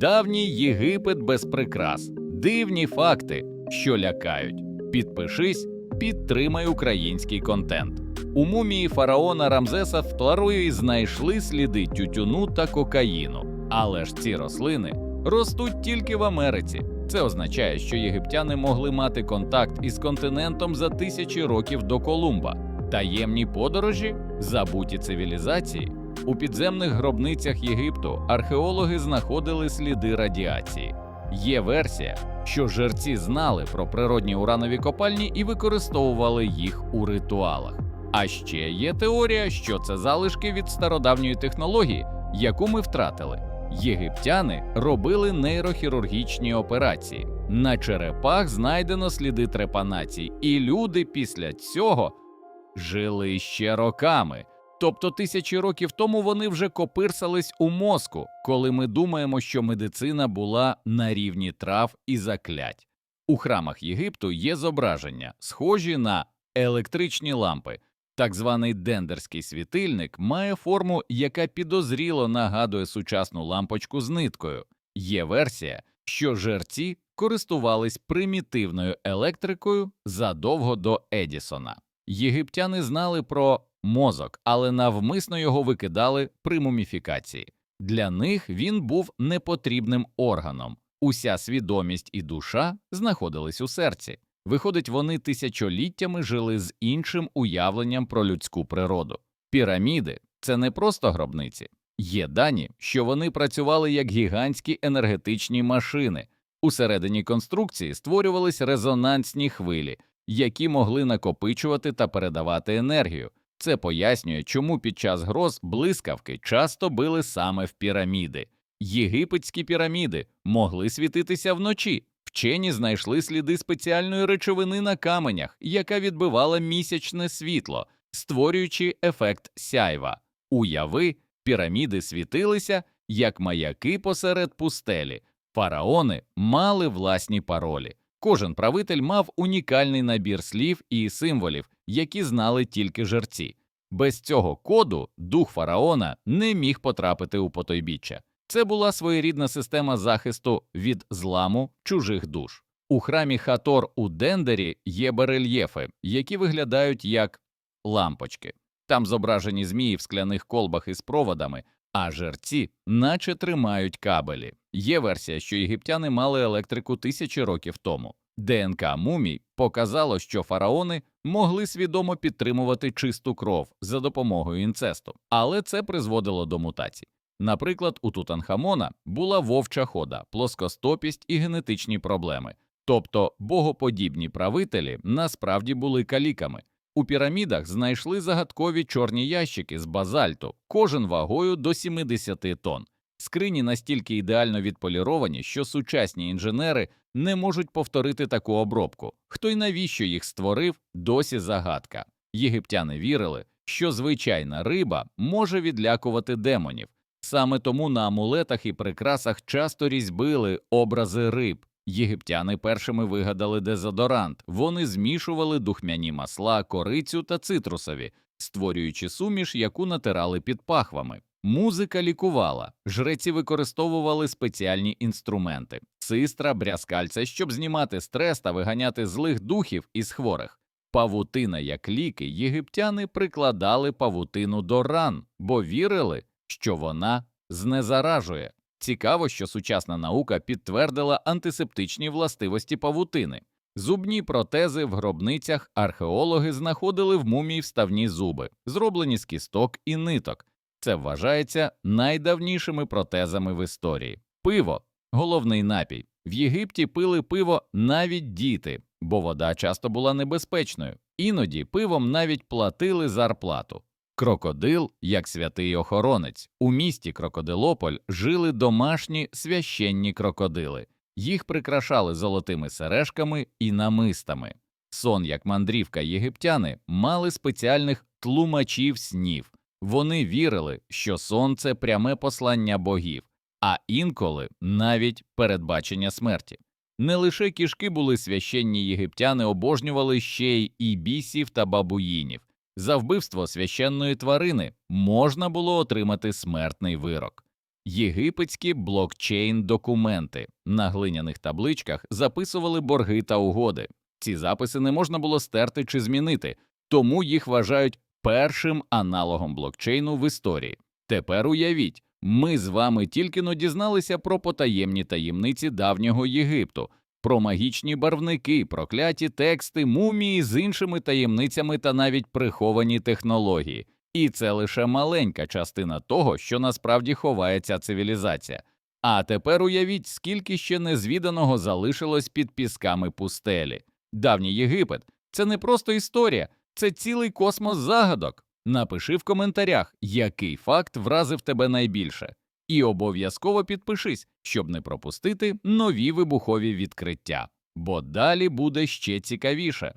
Давній Єгипет без прикрас, дивні факти, що лякають. Підпишись, підтримай український контент. У мумії фараона Рамзеса в Тларої знайшли сліди тютюну та кокаїну, але ж ці рослини ростуть тільки в Америці. Це означає, що єгиптяни могли мати контакт із континентом за тисячі років до Колумба. Таємні подорожі, забуті цивілізації. У підземних гробницях Єгипту археологи знаходили сліди радіації. Є версія, що жерці знали про природні уранові копальні і використовували їх у ритуалах. А ще є теорія, що це залишки від стародавньої технології, яку ми втратили. Єгиптяни робили нейрохірургічні операції. На черепах знайдено сліди трепанації, і люди після цього жили ще роками. Тобто тисячі років тому вони вже копирсались у мозку, коли ми думаємо, що медицина була на рівні трав і заклять. У храмах Єгипту є зображення, схожі на електричні лампи. Так званий дендерський світильник має форму, яка підозріло нагадує сучасну лампочку з ниткою. Є версія, що жерці користувались примітивною електрикою задовго до Едісона. Єгиптяни знали про мозок, але навмисно його викидали при муміфікації. Для них він був непотрібним органом. Уся свідомість і душа знаходились у серці. Виходить, вони тисячоліттями жили з іншим уявленням про людську природу. Піраміди це не просто гробниці. Є дані, що вони працювали як гігантські енергетичні машини. Усередині конструкції створювались резонансні хвилі, які могли накопичувати та передавати енергію. Це пояснює, чому під час гроз блискавки часто били саме в піраміди. Єгипетські піраміди могли світитися вночі. Вчені знайшли сліди спеціальної речовини на каменях, яка відбивала місячне світло, створюючи ефект сяйва. Уяви, піраміди світилися як маяки посеред пустелі. Фараони мали власні паролі. Кожен правитель мав унікальний набір слів і символів, які знали тільки жерці. Без цього коду дух фараона не міг потрапити у потойбіччя. Це була своєрідна система захисту від зламу чужих душ. У храмі Хатор у Дендері є барельєфи, які виглядають як лампочки. Там зображені змії в скляних колбах із проводами, а жерці наче тримають кабелі. Є версія, що єгиптяни мали електрику тисячі років тому. ДНК мумій показало, що фараони могли свідомо підтримувати чисту кров за допомогою інцесту, але це призводило до мутацій. Наприклад, у Тутанхамона була вовча хода, плоскостопість і генетичні проблеми, тобто богоподібні правителі насправді були каліками. У пірамідах знайшли загадкові чорні ящики з базальту, кожен вагою до 70 тонн. Скрині настільки ідеально відполіровані, що сучасні інженери не можуть повторити таку обробку. Хто й навіщо їх створив, досі загадка. Єгиптяни вірили, що звичайна риба може відлякувати демонів. Саме тому на амулетах і прикрасах часто різьбили образи риб. Єгиптяни першими вигадали дезодорант. Вони змішували духмяні масла, корицю та цитрусові, створюючи суміш, яку натирали під пахвами. Музика лікувала, жреці використовували спеціальні інструменти систра, брязкальця, щоб знімати стрес та виганяти злих духів із хворих. Павутина як ліки, єгиптяни прикладали павутину до ран, бо вірили, що вона знезаражує. Цікаво, що сучасна наука підтвердила антисептичні властивості павутини. Зубні протези в гробницях археологи знаходили в мумії вставні зуби, зроблені з кісток і ниток. Це вважається найдавнішими протезами в історії. Пиво головний напій. В Єгипті пили пиво навіть діти, бо вода часто була небезпечною. Іноді пивом навіть платили зарплату. Крокодил як святий охоронець. У місті Крокодилополь жили домашні священні крокодили. Їх прикрашали золотими сережками і намистами. Сон як мандрівка єгиптяни мали спеціальних тлумачів снів. Вони вірили, що сон це пряме послання богів, а інколи навіть передбачення смерті. Не лише кішки були священні єгиптяни, обожнювали ще й і бісів та бабуїнів. За вбивство священної тварини можна було отримати смертний вирок. єгипетські блокчейн-документи. На глиняних табличках записували борги та угоди. Ці записи не можна було стерти чи змінити, тому їх вважають першим аналогом блокчейну в історії. Тепер уявіть, ми з вами тільки но дізналися про потаємні таємниці давнього Єгипту, про магічні барвники, прокляті тексти, мумії з іншими таємницями та навіть приховані технології. І це лише маленька частина того, що насправді ховає ця цивілізація. А тепер уявіть, скільки ще незвіданого залишилось під пісками пустелі. Давній Єгипет це не просто історія, це цілий космос загадок. Напиши в коментарях, який факт вразив тебе найбільше, і обов'язково підпишись, щоб не пропустити нові вибухові відкриття, бо далі буде ще цікавіше.